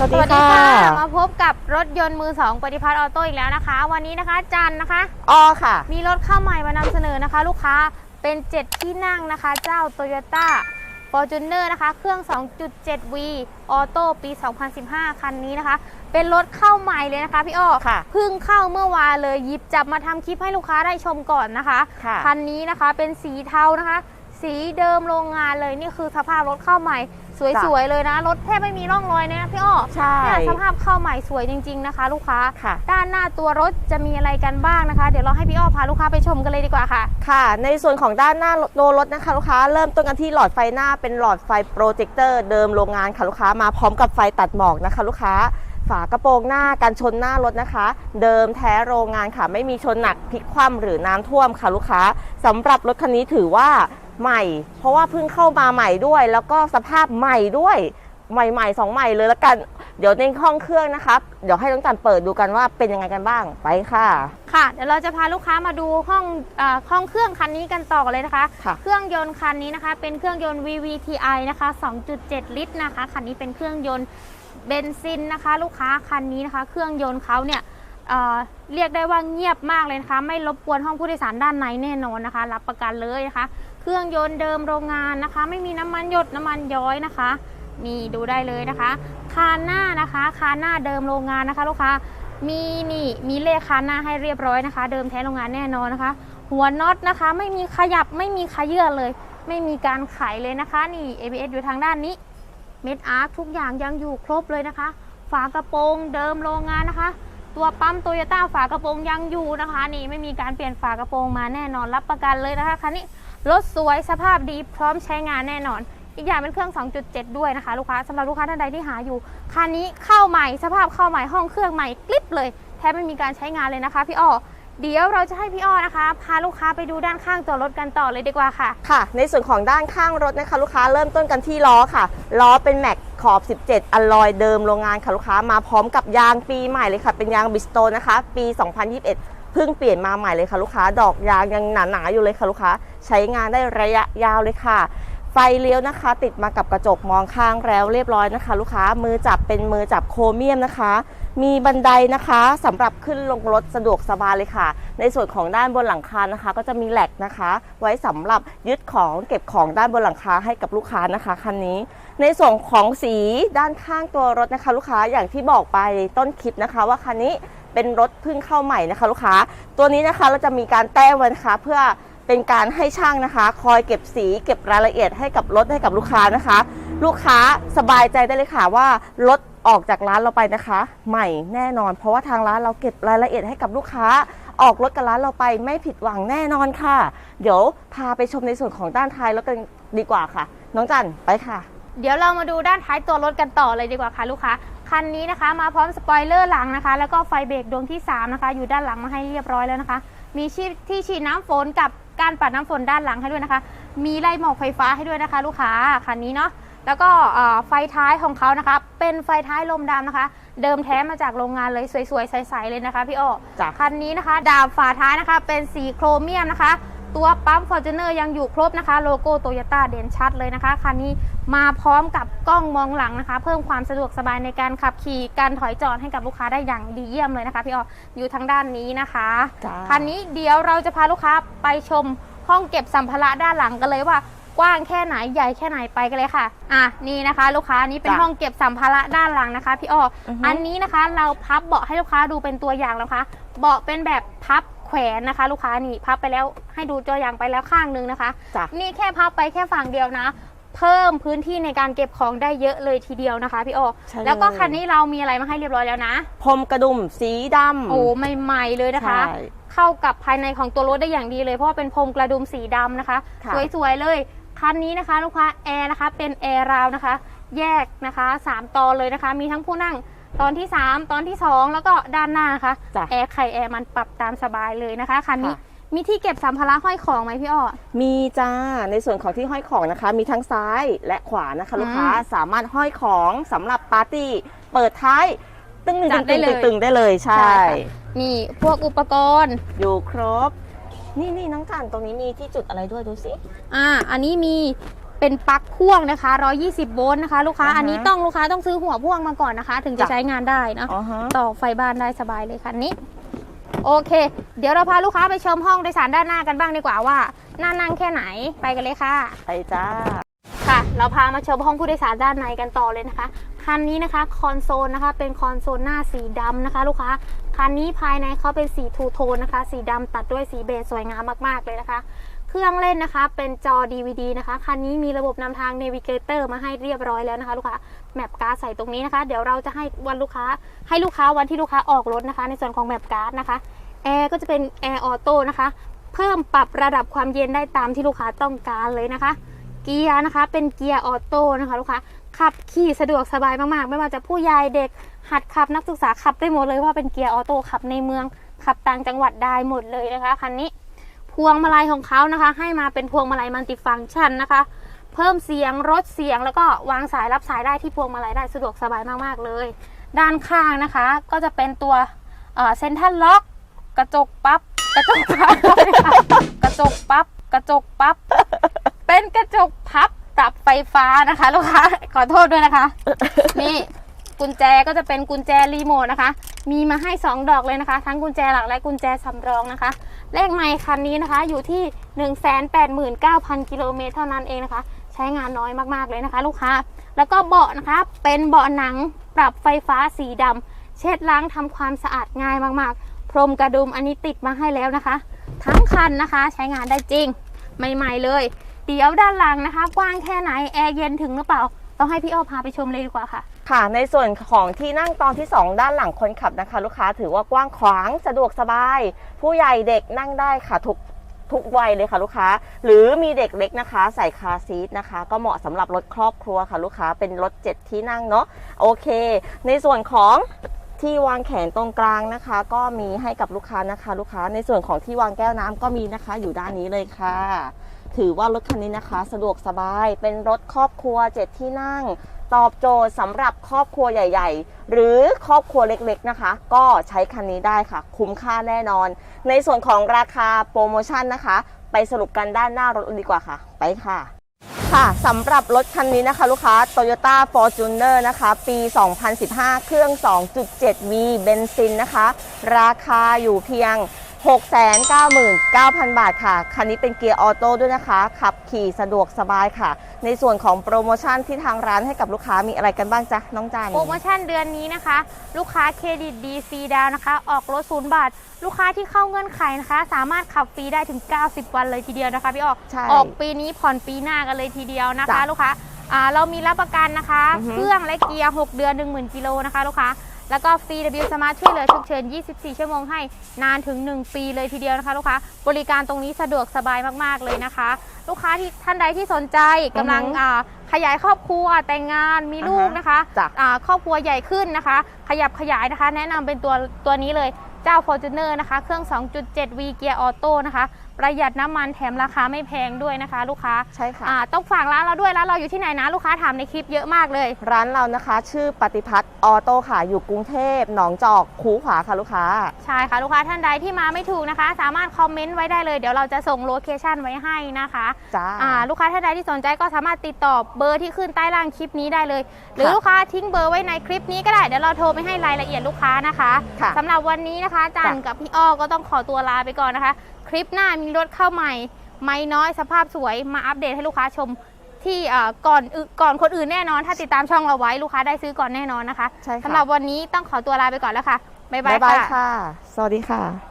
สวัสสดีวัสดีค่ะค่ะ มาพบกับรถยนต์มือสองปฏิพัฒน์ออโต้อีกแล้วนะคะ วันนี้นะคะจันนะคะอ้อค่ะ มีรถเข้าใหม่มานำเสนอนะคะ ลูกค้าเป็น 7 ที่นั่งนะคะ เจ้า Toyota Fortuner นะคะ เครื่อง 2.7V ออโต้ปี 2015 คันนี้นะคะ เป็นรถเข้าใหม่เลยนะคะพี่อ้อค่ะเพิ่งเข้าเมื่อวานเลยหยิบจับมาทำคลิปให้ลูกค้าได้ชมก่อนนะคะ ค่ะ คันนี้นะคะเป็นสีเทานะคะ สีเดิมโรงงานเลยนี่คือสภาพรถเข้าใหม่ สวยๆเลยนะ รถแทบไม่มีร่องรอยเลยนะพี่อ้อใช่เนี่ยสภาพเข้าใหม่สวยจริง ๆนะคะ ลูกค้าค่ะด้านหน้าตัวรถจะมีอะไรกันบ้างนะคะ เดี๋ยวเราให้พี่อ้อพาลูกค้าไปชมกันเลยดีกว่าค่ะ ค่ะ ในส่วนของด้านหน้าโลรถนะคะลูกค้าเริ่มต้นกันที่หลอดไฟหน้าเป็นหลอดไฟโปรเจคเตอร์เดิมโรงงานค่ะลูกค้ามาพร้อมกับไฟตัดหมอกนะคะ ลูกค้าฝากระโปรงหน้ากันชนหน้ารถนะคะ เดิมแท้โรงงานค่ะ ไม่มีชนหนักพลิกคว่ำหรือน้ำท่วมค่ะลูกค้าสำหรับรถคันนี้ถือว่า ใหม่ เพราะว่าเพิ่งเข้ามาใหม่ด้วย แล้วก็สภาพใหม่ด้วย ใหม่ๆสองใหม่เลยแล้วกัน เดี๋ยวในห้องเครื่องนะครับ เดี๋ยวให้น้องจันเปิดดูกันว่าเป็นยังไงกันบ้างไปค่ะ ค่ะ เดี๋ยวเราจะพาลูกค้ามาดูห้องเออห้องเครื่องคันนี้กันต่อเลยนะคะ ค่ะ เครื่องยนต์คันนี้นะคะ เป็นเครื่องยนต์ VVTi นะคะ 2.7 ลิตรนะคะ คันนี้เป็นเครื่องยนต์เบนซินนะคะ ลูกค้าคันนี้นะคะ เครื่องยนต์เขาเนี่ย เเรียกได้ว่าเงียบมากเลยนะคะ ไม่รบกวนห้องผู้โดยสารด้านในแน่นอนนะคะ รับประกันเลยนะคะ เครื่องยนต์เดิมโรงงานนะคะ ไม่มีน้ำมันหยดน้ำมันย้อยนะคะนี่ดูได้เลยนะคะ คานหน้านะคะ คานหน้าเดิมโรงงานนะคะลูกค้ามีนี่มีเลขคานหน้าให้เรียบร้อยนะคะ เดิมแท้โรงงานแน่นอนนะคะ หัวน็อตนะคะ ไม่มีขยับไม่มีขยื่นเลย ไม่มีการไขเลยนะคะ นี่ ABS อยู่ทางด้านนี้เม็ดอาร์คทุกอย่างยังอยู่ครบเลยนะคะ ฝากระโปรงเดิมโรงงานนะคะ ตัวปั๊มโตโยต้าฝากระโปรงยังอยู่นะคะ นี่ไม่มีการเปลี่ยนฝากระโปรงมาแน่นอนรับประกันเลยนะคะคันนี้รถสวยสภาพดีพร้อมใช้งานแน่นอน อีกอย่างเป็นเครื่อง 2.7 ด้วยนะคะ ลูกค้าสำหรับลูกค้าท่านใดที่หาอยู่คันนี้เข้าใหม่สภาพเข้าใหม่ห้องเครื่องใหม่กลิบเลยแทบไม่มีการใช้งานเลยนะคะพี่อ้อ เดี๋ยวเราจะให้พี่อ้อนะคะ พาลูกค้าไปดูด้านข้างตัวรถกันต่อเลยดีกว่าค่ะ ค่ะ ในส่วนของด้านข้างรถนะคะ ลูกค้าเริ่มต้นกันที่ล้อค่ะล้อเป็นแม็กขอบ 17 อลลอยเดิมโรงงานค่ะลูกค้ามาพร้อมกับยางปีใหม่เลยค่ะ เป็นยางบิสโตนะคะ ปี 2021 เพิ่งเปลี่ยนมาใหม่เลยค่ะลูกค้า ดอกยางยังหนาๆอยู่เลยค่ะลูกค้า ใช้งานได้ระยะยาวเลยค่ะ ไฟเลี้ยวนะคะ ติดมากับกระจกมองข้างแล้วเรียบร้อยนะคะ ลูกค้ามือจับเป็นมือจับโครเมียมนะคะ มีบันไดนะคะสำหรับขึ้นลงรถสะดวกสบายเลยค่ะ ในส่วนของด้านบนหลังคานะคะ ก็จะมีแหลกนะคะ ไว้สำหรับยึดของเก็บของด้านบนหลังคาให้กับลูกค้านะคะคันนี้ ในส่วนของสีด้านข้างตัวรถนะคะ ลูกค้าอย่างที่บอกไปต้นคลิปนะคะ ว่าคันนี้เป็นรถเพิ่งเข้าใหม่นะคะ ลูกค้า ตัวนี้นะคะเราจะมีการแต้มนะคะเพื่อ เป็นการให้ช่างนะคะ คอยเก็บสีเก็บรายละเอียดให้กับรถให้กับลูกค้านะคะ ลูกค้าสบายใจได้เลยค่ะว่ารถออกจากร้านเราไปนะคะ ใหม่แน่นอน เพราะว่าทางร้านเราเก็บรายละเอียดให้กับลูกค้า ออกรถกับร้านเราไปไม่ผิดหวังแน่นอนค่ะ เดี๋ยวพาไปชมในส่วนของด้านท้ายรถกันดีกว่าค่ะ น้องจันไปค่ะ เดี๋ยวเรามาดูด้านท้ายตัวรถกันต่อเลยดีกว่าค่ะลูกค้าคันนี้นะคะ มาพร้อมสปอยเลอร์หลังนะคะ แล้วก็ไฟเบรกดวงที่3นะคะอยู่ด้านหลังมาให้เรียบร้อยแล้วนะคะ มีชีที่ฉีดน้ำฝนกับ การปัดน้ำฝนด้านหลังให้ด้วยนะคะ มีไล่หมอกไฟฟ้าให้ด้วยนะคะ ลูกค้าคันนี้เนาะแล้วก็เอ่อไฟท้ายของเขานะคะ เป็นไฟท้ายลมดำนะคะ เดิมแท้มาจากโรงงานเลยสวยๆใสๆเลยนะคะ พี่อ้อจ้ะคันนี้นะคะ ดาบฝาท้ายนะคะ เป็นสีโครเมียมนะคะ ตัวปั๊ม f o r t u n e r ยังอยู่ครบนะคะ โลโก้โตโยต้าเด่นชัดเลยนะคะคันนี้มาพร้อมกับกล้องมองหลังนะคะ เพิ่มความสะดวกสบายในการขับขี่การถอยจอดให้กับลูกค้าได้อย่างดีเยี่ยมเลยนะคะ พี่อออยู่ทางด้านนี้นะคะจ้าคันนี้เดี๋ยวเราจะพาลูกค้าไปชมห้องเก็บสัมภาระด้านหลังกันเลยว่ากว้างแค่ไหนใหญ่แค่ไหนไปกันเลยค่ะ อะนี่นะคะ ลูกค้านี่เป็นจ้ะห้องเก็บสัมภาระด้านหลังนะคะ พี่อ้อออฮึอันนี้นะคะเราพับเบาะให้ลูกค้าดูเป็นตัวอย่างแล้วนะคะเบาะเป็นแบบพับ แขวนนะคะ ลูกค้านี่พับไปแล้วให้ดูตัวอย่างไปแล้วข้างนึงนะคะ จ้ะ นี่แค่พับไปแค่ฝั่งเดียวนะ เพิ่มพื้นที่ในการเก็บของได้เยอะเลยทีเดียวนะคะพี่อ้อใช่เลย แล้วก็คันนี้เรามีอะไรมาให้เรียบร้อยแล้วนะ พรมกระดุมสีดำโอ้ใหม่ๆเลยนะคะ ใช่ เข้ากับภายในของตัวรถได้อย่างดีเลย เพราะว่าเป็นพรมกระดุมสีดำนะคะ ค่ะ สวยๆเลยคันนี้นะคะลูกค้าแอร์นะคะเป็นแอร์ราวนะคะ แยกนะคะ 3 ตอนเลยนะคะ มีทั้งผู้นั่ง ตอนที่ 3 ตอนที่ 2 แล้วก็ด้านหน้านะคะจ้ะ แอร์ไข่แอร์มันปรับตามสบายเลยนะคะคันนี้ค่ะมีที่เก็บสัมภาระห้อยของไหมพี่อ้อ มีจ้าในส่วนของที่ห้อยของนะคะ มีทั้งซ้ายและขวานะคะ ลูกค้าอืมสามารถห้อยของสำหรับปาร์ตี้ เปิดท้ายตึงหนึ่งจัดได้ตึงเลยตึงได้เลยใช่ค่ะ นี่พวกอุปกรณ์ อยู่ครบ นี่นี่น้องจันตรงนี้มีที่จุดอะไรด้วยดูสิ อ่า อันนี้มี เป็นปลั๊กพ่วงนะคะ 120 โวลต์นะคะ ลูกค้าอ่าฮะอันนี้ต้องลูกค้าต้องซื้อหัวพ่วงมาก่อนนะคะ ถึงจะจ้ะใช้งานได้เนอะอ๋อฮะต่อไฟบ้านได้สบายเลยคันนี้ โอเค เดี๋ยวเราพาลูกค้าไปชมห้องโดยสารด้านหน้ากันบ้างดีกว่าว่าน่านั่งแค่ไหน ไปกันเลยค่ะ ไปจ้า ค่ะ เราพามาชมห้องผู้โดยสารด้านในกันต่อเลยนะคะ คันนี้นะคะคอนโซลนะคะ เป็นคอนโซลหน้าสีดำนะคะ ลูกค้า คันนี้ภายในเขาเป็นสีทูโทนนะคะ สีดำตัดด้วยสีเบจสวยงามมากๆเลยนะคะ เครื่องเล่นนะคะ เป็นจอ DVD นะคะคันนี้มีระบบนำทาง Navigator มาให้เรียบร้อยแล้วนะคะ ลูกค้าแมปการ์ดใส่ตรงนี้นะคะ เดี๋ยวเราจะให้วันลูกค้า ให้ลูกค้าวันที่ลูกค้าออกรถนะคะ ในส่วนของแมปการ์ดนะคะแอร์ก็จะเป็นแอร์ออโต้นะคะ เพิ่มปรับระดับความเย็นได้ตามที่ลูกค้าต้องการเลยนะคะ เกียร์นะคะ เป็นเกียร์ออโต้นะคะ ลูกค้าขับขี่สะดวกสบายมากๆ ไม่ว่าจะผู้ใหญ่เด็กหัดขับนักศึกษาขับได้หมดเลยเพราะว่าเป็นเกียร์ออโต้ขับในเมืองขับต่างจังหวัดได้หมดเลยนะคะคันนี้ พวงมาลัยของเขานะคะ ให้มาเป็นพวงมาลัยมัลติฟังก์ชันนะคะ เพิ่มเสียงลดเสียงแล้วก็วางสายรับสายได้ที่พวงมาลัยได้สะดวกสบายมากๆเลย ด้านข้างนะคะ ก็จะเป็นตัวเซนทัลล็อกกระจกปับ๊บกระจกพับกระจกปับ๊บกระจกปับ๊บเป็นกระจกพับปรับไฟฟ้านะคะ ลูกค้าขอโทษด้วยนะคะ นี่ กุญแจก็จะเป็นกุญแจรีโมทนะคะ มีมาให้ 2 ดอกเลยนะคะ ทั้งกุญแจหลักและกุญแจสำรองนะคะ เลขไมค์คันนี้นะคะ อยู่ที่ 189,000 กิโลเมตรเท่านั้นเองนะคะ ใช้งานน้อยมากๆเลยนะคะ ลูกค้า แล้วก็เบาะนะคะ เป็นเบาะหนังปรับไฟฟ้าสีดำเช็ดล้างทำความสะอาดง่ายมากๆ พรมกระดุมอันนี้ติดมาให้แล้วนะคะ ทั้งคันนะคะใช้งานได้จริงใหม่ๆเลย เดี๋ยวด้านหลังนะคะ กว้างแค่ไหนแอร์เย็นถึงหรือเปล่า ต้องให้พี่อ้อพาไปชมเลยดีกว่าค่ะ ค่ะในส่วนของที่นั่งตอนที่ 2 ด้านหลังคนขับนะคะ ลูกค้าถือว่ากว้างขวางสะดวกสบาย ผู้ใหญ่เด็กนั่งได้ค่ะทุกทุกวัยเลยค่ะลูกค้า หรือมีเด็กเล็กนะคะ ใส่คาซีทนะคะ ก็เหมาะสำหรับรถครอบครัวค่ะลูกค้าเป็นรถเจ็ดที่นั่งเนาะโอเค ในส่วนของที่วางแขนตรงกลางนะคะ ก็มีให้กับลูกค้านะคะ ลูกค้าในส่วนของที่วางแก้วน้ำก็มีนะคะ อยู่ด้านนี้เลยค่ะ ถือว่ารถคันนี้นะคะ สะดวกสบายเป็นรถครอบครัวเจ็ดที่นั่ง ตอบโจทย์สำหรับครอบครัวใหญ่ ๆ หรือครอบครัวเล็กๆนะคะ ก็ใช้คันนี้ได้ค่ะ คุ้มค่าแน่นอน ในส่วนของราคาโปรโมชั่นนะคะ ไปสรุปกันด้านหน้ารถดีกว่าค่ะ ไปค่ะ ค่ะสำหรับรถคันนี้นะคะ ลูกค้า Toyota Fortuner นะคะ ปี 2015 เครื่อง 2.7V เบนซินนะคะ ราคาอยู่เพียง 699,000 บาทค่ะ คันนี้เป็นเกียร์ออโต้ด้วยนะคะ ขับขี่สะดวกสบายค่ะ ในส่วนของโปรโมชั่นที่ทางร้านให้กับลูกค้ามีอะไรกันบ้างจ๊ะ น้องจัน โปรโมชั่นเดือนนี้นะคะ ลูกค้าเครดิตดีฟรีดาวนะคะ ออกรถศูนย์บาท ลูกค้าที่เข้าเงื่อนไขนะคะ สามารถขับฟรีได้ถึง 90 วันเลยทีเดียวนะคะพี่ออกใช่ออกปีนี้ผ่อนปีหน้ากันเลยทีเดียวนะคะ จ้ะลูกค้าอ่าเรามีรับประกันนะคะ อือฮึ เครื่องและเกียร์ 6 เดือน 10,000กิโลนะคะ ลูกค้า แล้วก็ฟรี W Smart ช่วยเหลือฉุกเฉิน 24 ชั่วโมงให้นานถึง 1 ปีเลยทีเดียวนะคะ ลูกค้า บริการตรงนี้สะดวกสบายมากๆเลยนะคะ ลูกค้าที่ท่านใดที่สนใจกำลังอือฮึอ่าขยายครอบครัวแต่งงานมีลูกอ่าฮะนะคะจ้ะ อ่าครอบครัวใหญ่ขึ้นนะคะ ขยับขยายนะคะ แนะนำเป็นตัวตัวนี้เลยเจ้า Fortuner นะคะ เครื่อง 2.7V เกียร์ออโต้นะคะ ประหยัดน้ำมันแถมราคาไม่แพงด้วยนะคะ ลูกค้าใช่ค่ะ อ่าต้องฝากร้านเราด้วยร้านเราอยู่ที่ไหนนะลูกค้าถามในคลิปเยอะมากเลย ร้านเรานะคะ ชื่อปฏิพัฒน์ออโต้ค่ะอยู่กรุงเทพหนองจอกคูขวาค่ะลูกค้า ใช่ค่ะลูกค้าท่านใดที่มาไม่ถูกนะคะ สามารถคอมเมนต์ไว้ได้เลยเดี๋ยวเราจะส่งโลเคชันไว้ให้นะคะจ้า อ่าลูกค้าท่านใดที่สนใจก็สามารถติดต่อเบอร์ที่ขึ้นใต้ล่างคลิปนี้ได้เลย หรือค่ะลูกค้าทิ้งเบอร์ไว้ในคลิปนี้ก็ได้เดี๋ยวเราโทรไปให้รายละเอียดลูกค้านะคะค่ะสำหรับวันนี้นะคะจันจ้ะ กับพี่อ้อก็ต้องขอตัวลาไปก่อนนะคะคลิปหน้ามีรถเข้าใหม่ ไม่น้อยสภาพสวยมาอัปเดตให้ลูกค้าชมที่เอ่อก่อนอื่นก่อนคนอื่นแน่นอน ถ้าติดตามช่องเราไว้ลูกค้าได้ซื้อก่อนแน่นอนนะคะใช่ค่ะสำหรับวันนี้ต้องขอตัวลาไปก่อนแล้วค่ะบ๊ายบาบ๊ายยบายค่ะค่ะ สวัสดีค่ะ